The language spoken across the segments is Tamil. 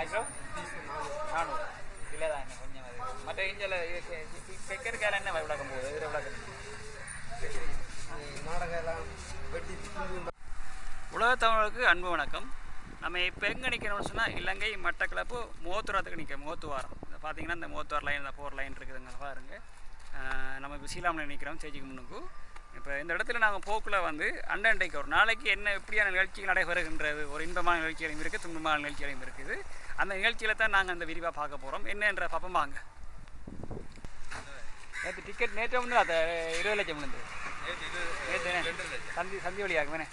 மைக்ரோ நானூறு இல்லை தான் என்ன கொஞ்சம் மற்ற இஞ்சில் பெக்கருக்கால என்ன விளக்கம் போகுது இதில் விளக்கம் உலக தமிழருக்கு அன்பு வணக்கம். நம்ம இப்போ எங்கே நிற்கிறோம்னு சொன்னால் இலங்கை மட்டக்களப்பு மோத்துவாரத்துக்கு நிற்க மோத்துவாரம் இதை பார்த்தீங்கன்னா இந்த மோத்துவார் லைன் இந்த ஃபோர் லைன் இருக்குதுங்க பாருங்க. ஆஹ் நம்ம இப்போ சீலாமலை நிற்கிறோம் சேச்சிக்கு முன்னுக்கு. இப்போ இந்த இடத்துல நாங்கள் போக்கில் வந்து அண்டண்டைக்கு ஒரு நாளைக்கு என்ன எப்படியான நிகழ்ச்சிகள் நடைபெறுகின்றது? ஒரு இன்பமான நிகழ்ச்சிகளையும் இருக்குது துன்பமான நிகழ்ச்சிகளையும் இருக்குது. அந்த நிகழ்ச்சியில தான் நாங்கள் இந்த விரிவாக பார்க்க போகிறோம் என்னன்ற பப்பம் வாங்க. நேற்று டிக்கெட் நேற்று வந்து அது இருபது லட்சம் விழுந்து சந்தி சந்தி வழியாகும் வேணே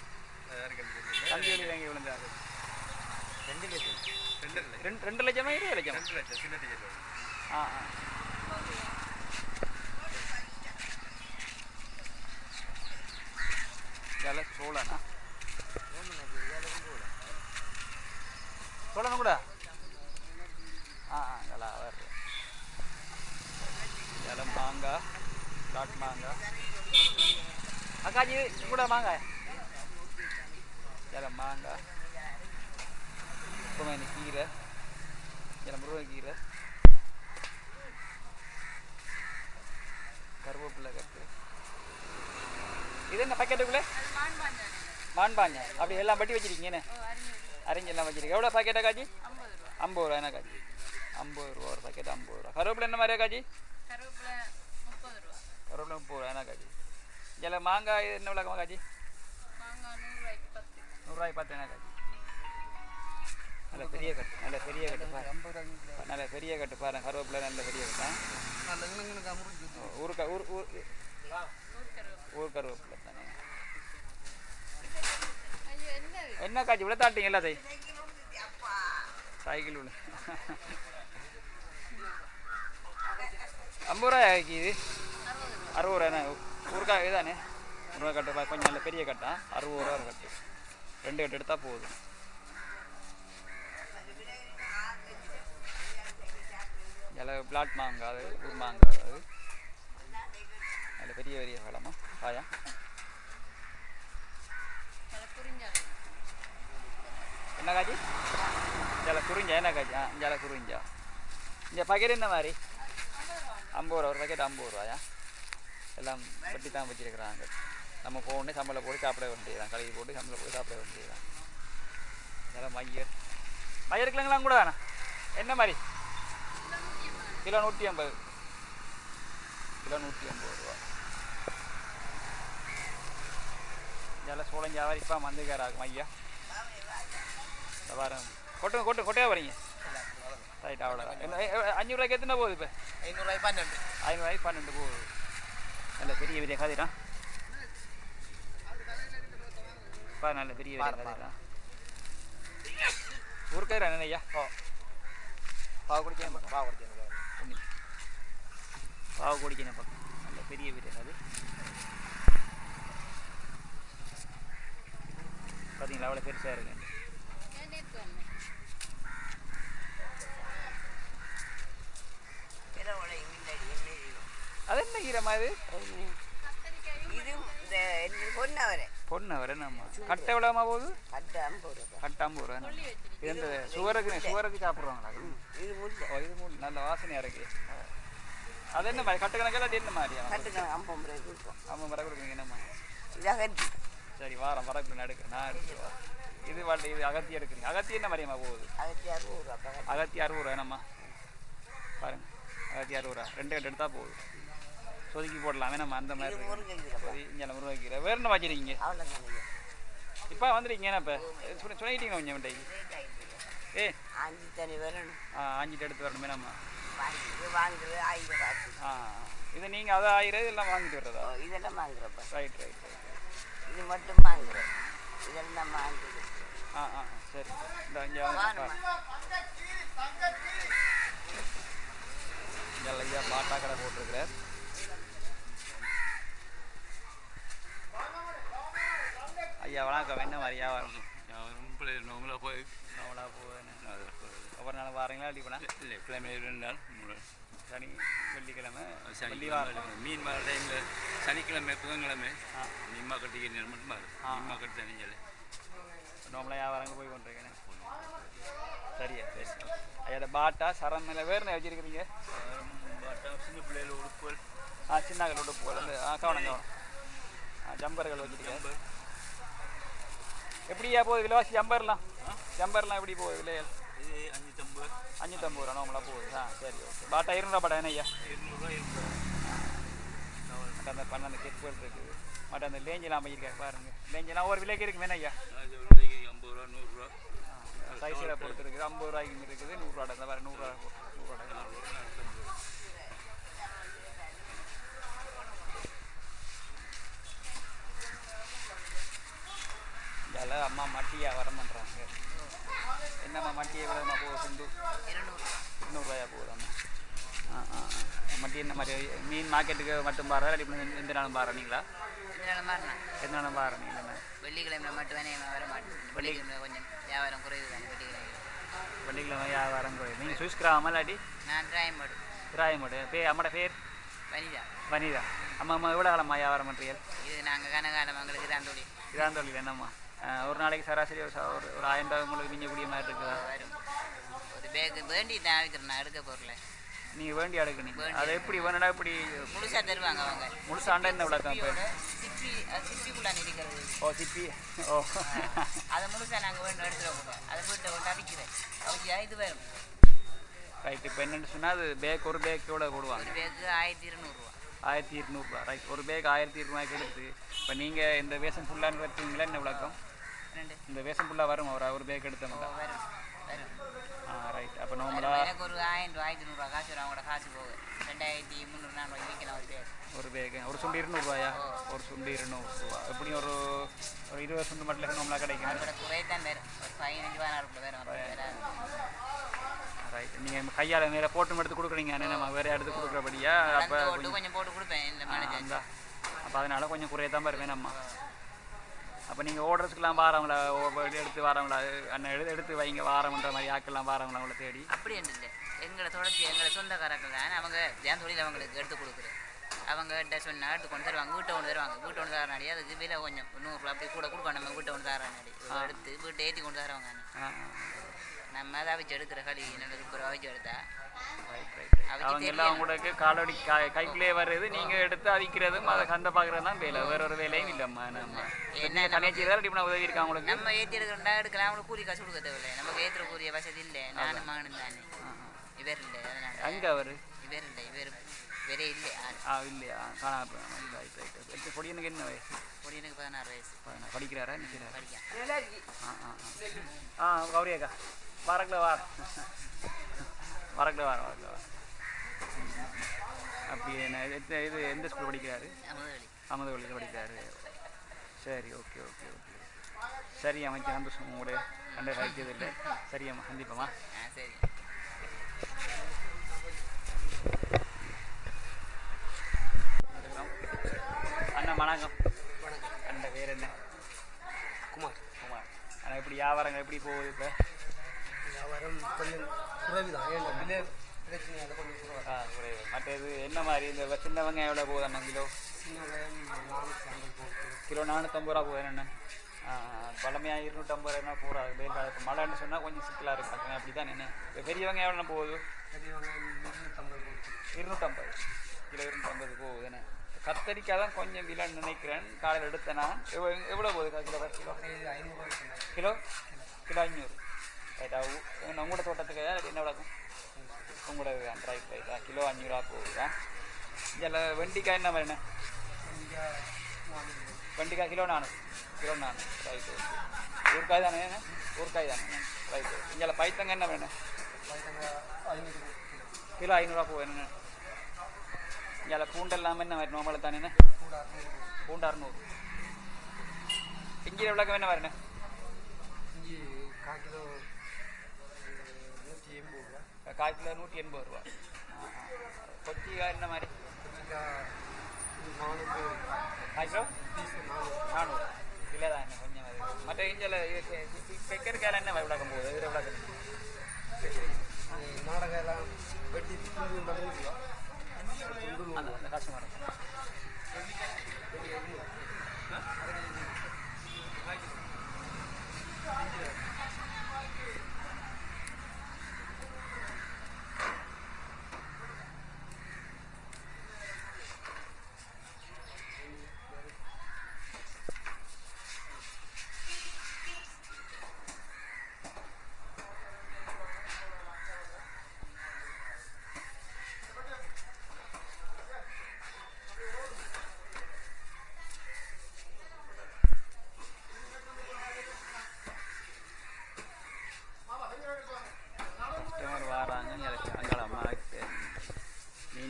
சந்தி வழி வாங்கி விழுந்தாரு? ரெண்டு ரெண்டு லட்சமா இருபது லட்சம்? ஆ ஆ ஜல சோழனா சோழனும் கூட ஆ ஆ ஜல அவர் ஜல மாங்காய் காட் மாங்காய் அக்காஜி கூட மாங்காய் ஜல மாங்காய் குமைனி கீரை ஜல முருங்கைக்கீரை கருவேப்பிலை கட்டு இது என்ன பாக்கெட்டுக்குள்ளே மான்பாஞ்சா அப்படி எல்லாம் பட்டி வச்சிருக்கீங்கன்னு அரிஞ்சு எல்லாம் வச்சிருக்கீங்க எவ்வளோ பாக்கெட்டா காஜி ஐம்பது ரூபா என்ன காஜி ஐம்பது ரூபா ஒரு பாக்கெட் ஐம்பது ரூபா கருவேப்பிலை என்ன மாதிரியா காஜி கருவேப்பிலை முப்பது ரூபா கருவேப்பிலை முப்பது ரூபா என்ன காஜி இதில் மாங்காய் என்ன விளக்கமா காஜி நூறுரூவாய்க்கு பத்து நூறுரூவாய் பார்த்து என்ன காஜி நல்ல பெரிய கட்டு நல்ல பெரிய கட்டு பாரு நல்ல பெரிய கட்டு பாருங்க கருவேப்பிலை நல்ல பெரிய கட்டா ஊர் க- ஊர் ஊர் ஊர் கருவேப்பிலை தானே என்ன இது? என்ன காட்சி இவ்வளோ தாட்டிங்க எல்லாத்தையும் சைக்கிள் விழு ஐம்பது ரூபாய் இது அறுபது ரூபா என்ன தானே இதுதானே? ரூபா கட்டு பா- கொஞ்சம் நல்ல பெரிய கட்டா? அறுபது ரூபா ஒரு கட்டு. ரெண்டு கட்டு எடுத்தால் போதும். இல பிளாட் மாங்காய் அது ஊர் மாங்காய் அது நல்ல பெரிய பெரிய பழமா? காயா? என்ன காஜி ஜல குறிஞ்சா என்ன காஜி ஆ ஜல குறிஞ்சா. இந்த பக்கெட் என்ன மாதிரி? ஐம்பது ரூபா ஒரு பக்கெட் ஐம்பது ரூபாயா? எல்லாம் வெட்டி தான் வச்சிருக்கிறாங்க. நம்ம போகணும் சம்பளம் போட்டு சாப்பிட வேண்டியதுதான். கழுவி போட்டு சம்பளம் போட்டு சாப்பிட வேண்டியதுதான். இதெல்லாம் மையர் மையர் கிழங்குலாம் கூட தானே என்ன மாதிரி? கிலோ நூற்றி ஐம்பது. கிலோ நூற்றி ஐம்பது ரூபா. இதெல்லாம் சோளம் வியாபாரி இப்போ வந்துக்காராகும் ஐயா வாரம் கொட்டு கொட்டு கொட்டையா வரீங்க ரைட் அவ்வளோ என்ன எ- எ- அஞ்சூறுரூவாய்க்கு எத்தனை போகுது இப்போ? ஐநூறுரூவாய் பன்னெண்டு. ஐநூறுரூவாய்க்கு பன்னெண்டு போகுது. நல்ல பெரிய பெரிய கதிரா பா நல்ல பெரிய பெரிய கதிரா ஊருக்காரா என்ன ஐயா? ஓ பாவு பக்கம்? பாவ ஒண்ணு. பாவு குடிக்கணும் பக்கம்? நல்ல பெரிய பெரிய கது பார்த்தீங்களா அவ்வளோ பெருசாக இருக்கு. அது என்ன ஈரமா இது? இது இந்த பொன்னவரை பொண்ணு வர நம்ம கட்டை எவ்வளோமா போகுது கட்டு ஐம்பது ரூபா இது இந்த சுவருக்கு சுவருக்கு சாப்பிட்றாங்களா இது ஓ இது நல்ல வாசனையாக இருக்கு அது என்ன மாதிரி? கட்டு கணக்கில் அது என்ன மாதிரியா? கட்டுக்கணும் ஐம்பது ரூபாய் கொடுப்போம். கொடுக்குறீங்க என்னம்மா இது சரி வாரம் வரக்கு நான் எடுக்கிறேன் நான் இது வாழ் இது அகத்தி எடுக்கிறீங்க. அகத்தி என்ன மாதிரியாம்மா போகுது? அறுபது ரூபா அகத்தி. அறுபது ரூபா என்னம்மா? பாருங்க. அகத்தி அறுபது ரூபா. ரெண்டு கட்டு எடுத்தால் போகுது. சொதுக்கி போடலாம் வேணாம்மா அந்த மாதிரி இங்கே முருங்கைக்கீரை வேறு என்ன வச்சிருக்கீங்க இப்போ என்ன இப்போ? சொல்லிட்டீங்க கொஞ்சம் விட்டைக்கு ஏ. அஞ்சு தனி வரணும் ஆ ஆஞ்சிட்டு எடுத்து வரணுமே நம்ம. வாங்கி வாங்குறது ஆயிரம் ஆ இது நீங்கள் அதை ஆயிரம் எல்லாம் வாங்கிட்டு வர்றதா? இதெல்லாம் வாங்குறப்ப ரைட் ரைட் இது மட்டும் வாங்குறோம் இதெல்லாம் வாங்குறது ஆ ஆ சரி இந்த. இங்கே ஐயா பாட்டா கடை போட்டிருக்கிறார். ஐயா வணக்கம் என்ன மாதிரி வியாபாரம் நோங்களாக போய் அவ்வளோ போகுதுன்னு ஒவ்வொரு நாள் வாரங்களா அடி பண்ணா இல்லை கிழமை ரெண்டு நாள் மூணு. சனி வெள்ளிக்கிழமை வெள்ளி சனிக்கிழமை வாரம் மீன் வர டைமில் சனிக்கிழமை புதன்கிழமை ஆ நிம்மா கட்டிக்கு நேரம் மட்டும் மாறு ஆ. நிம்மா கட்டி தனிஞ்சல நார்மலாக வியாபாரங்க போய் கொண்டிருக்கேன் சரியா சரி ஐயா பாட்டா சரம் இல்லை வேறு என்ன வச்சிருக்கிறீங்க சின்ன பிள்ளைகள் உடுப்புகள் ஆ சின்னகள் உடுப்புகள் அந்த ஆ கவனம் கவனம் ஆ ஜம்பர்கள் வச்சிருக்கேன் எப்படியா போகுது விலைவாசி? ஜம்பர்லாம். ஜம்பர்லாம் எப்படி போகுது விலைகள்? இது அஞ்சு தம்பு அஞ்சூற்றம்பது ரூபா நார்மலாக போகுது. ஆ சரி ஓகே. பாட்டா இருநூறுவா பாட்டா என்ன ஐயா மற்ற அந்த பன்னெண்டு கெட்பல் இருக்குது. மற்ற அந்த லேஞ்செல்லாம் அமைச்சிருக்காரு பாருங்க. லேஞ்செல்லாம் ஒரு விலைக்கு இருக்கு வேணா ஐயா ஐம்பது ரூபா நூறுரூவா சைஸில் பொறுத்து இருக்குது ஐம்பது ரூபாய்க்கு இருக்குது நூறுரூவா இந்த மாதிரி நூறுரூவா நூறுரூவா நானூறுரூவா நானூற்றம்பது ரூபா இதில் அம்மா மட்டியா வரம் பண்ணுறாங்க என்னம்மா மட்டியை விடமா போகுது சிந்து? இருநூறு நூறுரூவாயா போகுது அம்மா ஆ ஆ. மட்டி என்ன மாதிரி? மீன் மார்க்கெட்டுக்கு மட்டும் பாரு இல்லை எந்த நாளும் பாருங்களா எந்த நாளும் பாரு நீங்கள்? வெள்ளிக்கிழமை மட்டும் வேணே வர மாட்டேன். வெள்ளிக்கிழமை கொஞ்சம் வியாபாரம் குறையுது தானே வெள்ளிக்கிழமை வெள்ளிக்கிழமை வியாபாரம் கூட நீங்கள் சுவிஸ் கிராமம் இல்லாட்டி? நான் ராயம்பாடு ராயமோடு. பே அம்மோட பேர்? வனிதா. வனிதா. அம்மா அம்மா எவ்வளோ காலம்மா வியாபாரம் பண்ணுறீங்க இது நாங்கள் கனகாலம் எங்களுக்கு தான் தொழில் இதான் தொழில் என்னம்மா? ஒரு நாளைக்கு சராசரி ஒரு ஒரு ஆயிரம் ரூபாய் உங்களுக்கு நீங்கள் கூடிய மாதிரி இருக்குதா ஒரு பேக்கு வேண்டி தான் இருக்கிறேன் நான் எடுக்க பொருளை. நீங்கள் வேண்டி அடுக்குனீங்க அதை எப்படி வேணும்னா இப்படி முழுசா தருவாங்க அவங்க. முழுசாண்டா என்ன விளக்கம் சிப்பி அது சிப்பிக்குள்ள இருக்கிறது ஓ சிப்பி. ஓ. அதை முழுசா நாங்கள் வேணும் எடுத்துட கூடாது அதை வீட்டை கொண்டு அடிக்கிறேன். அவங்க இது வரும் ரைட் இப்போ என்னென்னு சொன்னால் அது பேக் ஒரு பேக்கோட போடுவாங்க? ஒரு பேக்கு ஆயிரத்தி இருநூறுவா ஆயிரத்தி இருநூறுபா ரைட் ஒரு பேக் ஆயிரத்தி இருநூறுவாய்க்கு எடுத்து இப்போ நீங்கள் இந்த வேஷம் ஃபுல்லாக வச்சுங்களா என்ன விளக்கம்? ரெண்டு இந்த வேஷம் ஃபுல்லாக வரும் ஒரு ஒரு பேக் எடுத்தோம்னா வரும் வரும் ஆ ரைட் அப்போ வரும். நார்மலாக எனக்கு ஒரு ஆயிரம் ரூபா ஆயிரத்தி நூறுரூவா காசு வரும் அவங்களோட காசு போகுது ரெண்டாயிரத்தி முந்நூறு நானூறு விற்கலாம் ஒரு பேக் ஒரு பேக் ஒரு சுண்டு இருநூறுவாயா ஒரு சுண்டு இருநூறுவா எப்படியும் ஒரு ஒரு இருபது சுண்டு மட்டும் நார்மலாக கிடைக்கும் அதோட குறை தான் வரும் ஒரு பதினஞ்சு வரும் வராது ரைட் நீங்கள் கையால் மேலே போட்டு எடுத்து கொடுக்குறீங்க நம்ம வேறு எடுத்து கொடுக்குறபடியா அப்போ கொஞ்சம் போட்டு கொடுப்பேன் இந்த மேனேஜர் அப்போ அதனால கொஞ்சம் குறைய தான் வருவேன் நம்ம அப்போ நீங்கள் ஓடுறதுக்கெல்லாம் வாரவங்களா எடுத்து வாரவங்களா அண்ணன் எடுத்து எடுத்து வைங்க வாரம்ன்ற மாதிரி ஆக்கெல்லாம் வாரவங்களா அவங்கள தேடி? அப்படி இல்லை. எங்களை தொடர்ச்சி எங்களை சொந்தக்காரர்கள் தான். அவங்க என் தொழில் அவங்களுக்கு எடுத்து கொடுக்குறேன் அவங்க கிட்ட சொன்னா எடுத்து கொண்டு தருவாங்க. வீட்டை கொண்டு தருவாங்க. வீட்டை கொண்டு தரனாடி அதுக்கு விலை கொஞ்சம் நூறுரூவா அப்படி கூட கொடுக்கணும் நம்ம வீட்டை கொண்டு தரனாடி எடுத்து வீட்டை ஏற்றி கொண்டு தருவாங்க நம்ம அதை அவிச்சு எடுக்கிற களி நல்லது இப்போ அவிச்சு எடுத்தா ரைட் ரைட் அவருக்கு அவங்க எல்லாம் உங்களுக்கு காலடி கைக்குள்ளே வர்றது நீங்கள் எடுத்து அவிக்கிறதும் அதை கந்த பார்க்குறது தான் வேலை. வேற ஒரு வேலையும் இல்லைம்மா நம்ம. என்ன தனியாக செய்தால் இப்படி உதவி இருக்கா உங்களுக்கு நம்ம ஏற்றி எடுக்கிறோம்னா எடுக்கலாம் அவங்களுக்கு கூலி காசு கொடுக்க தேவையில்லை. நமக்கு ஏற்றுற கூலிய வசதி இல்லை. நானும் மகனும் தானே. இவர் இல்லை அங்கே அவர்? இவர் இல்லை இவர் வேறே இல்லை ஆ. இல்லையா? காணா ரைட் பொடியனுக்கு என்ன வயசு? பொடியனுக்கு பதினாறு வயசு. பதினா- படிக்கிறாரா என்ன செய்கிறாரு படிக்கான் ஆ ஆ ஆ. ஆ கௌரி அக்கா. வரக்கில் வார வரக்கில் வார வரக்கில் வார அப்படி என்ன இது எந்த ஸ்கூல் படிக்கிறாரு? அமுதவழி அமதவள்ளியில் படிக்கிறாரு. சரி ஓகே ஓகே ஓகே. சரி அமைச்சு சந்தோஷம் உங்களோட கண்ட சாய்ச்சது இல்லை. சரி அம்மா சந்திப்போம்மா. சரி அண்ணா வணக்கம். அண்ணா பேர் என்ன? குமார். குமார். ஆனால் இப்படி வியாபாரங்கள் எப்படி போகுது இப்போ? வியாபாரம் கொஞ்சம் குறைவு தான் ஏன் விலை பிரச்சனை அது கொஞ்சம் குறைவு. ஆ குறைவு. மற்றது என்ன மாதிரி இந்த சின்ன வெங்காயம் எவ்வளோ போகுது அண்ணா கிலோ? சின்ன விலையம் நானூற்றி ஐம்பது போகுது. கிலோ நானூற்றம்பது ரூபா போகுது. என்ன பழமையாக இருநூற்றம்பது ரூபா போகிறாது வெயில் காலத்து மழைன்னு சொன்னால் கொஞ்சம் சிக்கலாக இருக்கும் அப்படி தான் என்ன இப்போ எவ்வளோ போகுது? பெரிய வெங்காயம் இருநூற்றம்பது போகுது. இருநூற்றம்பது கிலோ இருநூற்றம்பது போகுது. என்ன? கத்தரிக்காய் தான் கொஞ்சம் விலை நினைக்கிறேன். காலையில் எடுத்தேனா. எவ்வளோ எவ்வளோ போகுது? Kilo kilo kilo kilo? ரைட்டாக உங்களோட தோட்டத்துக்கு என்ன விளக்கும் உங்களோட ரைட் ரைட்டா கிலோ அஞ்சூறுவா போகுதா? இதில் வெண்டிக்காய் என்ன வேணும் வெண்டிக்காய் கிலோ நானூறு. கிலோ நானூறு. ரைட்டு ஊருக்காய் தானே? என்ன? ஊறுக்காய் தானே. ரைட்டு இங்கே பைத்தங்க என்ன வேணும் கிலோ ஐநூறுரூவா போகுது வேணும் இங்கே பூண்டு இல்லாமல் என்ன வேணும் நம்மளை தானே என்ன? பூண்டு அறுநூறு. இஞ்சி விளக்கம் என்ன வரணும் இங்கே கால் கிலோ எண்பது ரூபா கால் கிலோ நூற்றி எண்பது ரூபா கொச்சிக்காய் என்ன மாதிரி நானூறு கால் கிலோ பீஸ் நானூறு நானூறு இல்லை தான் என்ன கொஞ்சம் அது மற்ற இஞ்சில் பெக்கரிக்காயில் என்ன விளக்கம் போகுது இதில் விளக்கம் நாடகம் எல்லாம் வெட்டி துண்டு நூறு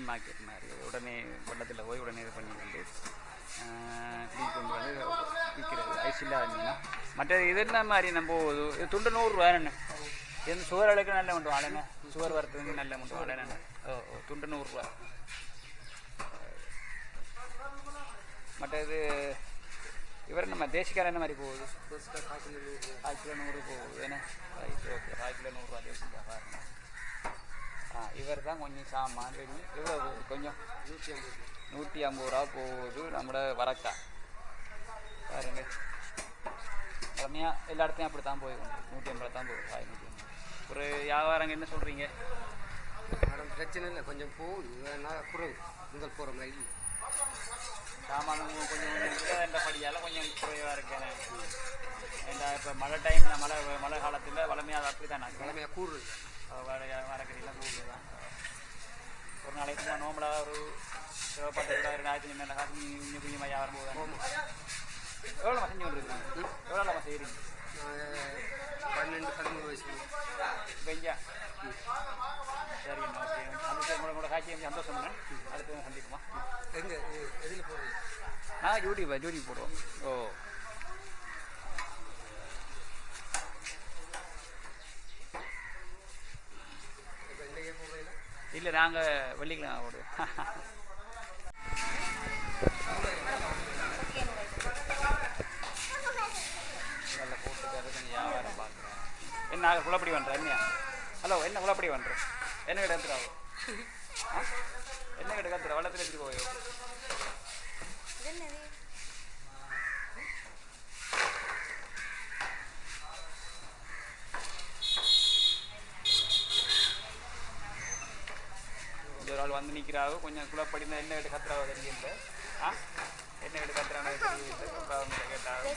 ரூபா துண்டு மார்க்கெட் மாதிரி உடனே வெள்ளத்தில் போய் உடனே இது பண்ணி கொண்டு க்ளீன் கொண்டு வந்து விற்கிறது ஐஸ் இல்லாத மீனா. மற்ற இது என்ன மாதிரி நம்ம இது துண்டு நூறுரூவா என்ன இது சுகர் அளவுக்கு நல்ல மட்டும் வாழங்க சுவர் வரத்துக்கு நல்ல மட்டும் வாழங்க ஓ ஓ துண்டு நூறுரூவா மற்ற இது இவர் நம்ம தேசிக்கார என்ன மாதிரி போகுது? கால் கிலோ நூறு போகுது ஏன்னா ரைட் ஓகே. கால் கிலோ நூறுரூவா தேசிக்கா பாருங்க இவர் தான் கொஞ்சம் சாமான் எவ்வளோ போகுது கொஞ்சம் நூற்றி ஐம்பது ரூபா. போகுது நம்மளோட வரக்கா. பாருங்க. கம்மியாக எல்லா இடத்துலையும் அப்படி தான் போய் நூற்றி ஐம்பது தான் போகுது காய் நூற்றி ஐம்பது. ஒரு வியாபாரங்க என்ன சொல்கிறீங்க மேடம் பிரச்சனை இல்லை. கொஞ்சம் போகுது குறைவு முதல் போகிற மாதிரி. சாமானும் கொஞ்சம் என்ற படியால் கொஞ்சம் குறைவாக இருக்கேன் ஏன்னா இப்போ மழை டைமில் மழை மழை காலத்தில் வளமையாக அப்படி தான் நிலைமையாக கூடுது மரக்கறியெல்லாம் கூடுது ஒரு நாளைக்கு சும்மா நோம்பலாக ஒரு பத்து ரெண்டாயிரம் ஆயிரத்தி மேலே காசு இன்னும் கொஞ்சமாக வியாபாரம் போகுது எவ்வளோ செஞ்சு கொண்டிருக்கீங்க எவ்வளோ நம்ம செய்கிறீங்க பன்னெண்டு பதிமூணு வயசு பெஞ்சா இங்கே சரி ஓகே சந்தோஷம் உங்களோட கூட காட்சி சந்தோஷம் அடுத்து சந்திக்குமா எங்கே எதில் போகிறீங்க நான் யூடியூப் யூடியூப் போடுவோம் ஓ இல்லை நாங்கள் வெள்ளிக்கிழமை போடுவோம் நல்ல போட்டுக்காரு என்ன குழப்படி பண்ணுறேன் என்ன ஹலோ என்ன குழப்படி பண்ணுறேன் என்ன கிட்ட எடுத்துறாவோ என்ன கிட்ட கத்துற? வள்ளத்தில் எடுத்துட்டு போயோ? ஆள் வந்து நிற்கிறாவோ கொஞ்சம் குழப்படி இருந்தால் என்ன கிட்ட கத்துறாவோ தெரியல. ஆ? என்ன கிட்ட கத்துறானோ தெரியல. கேட்டாவோ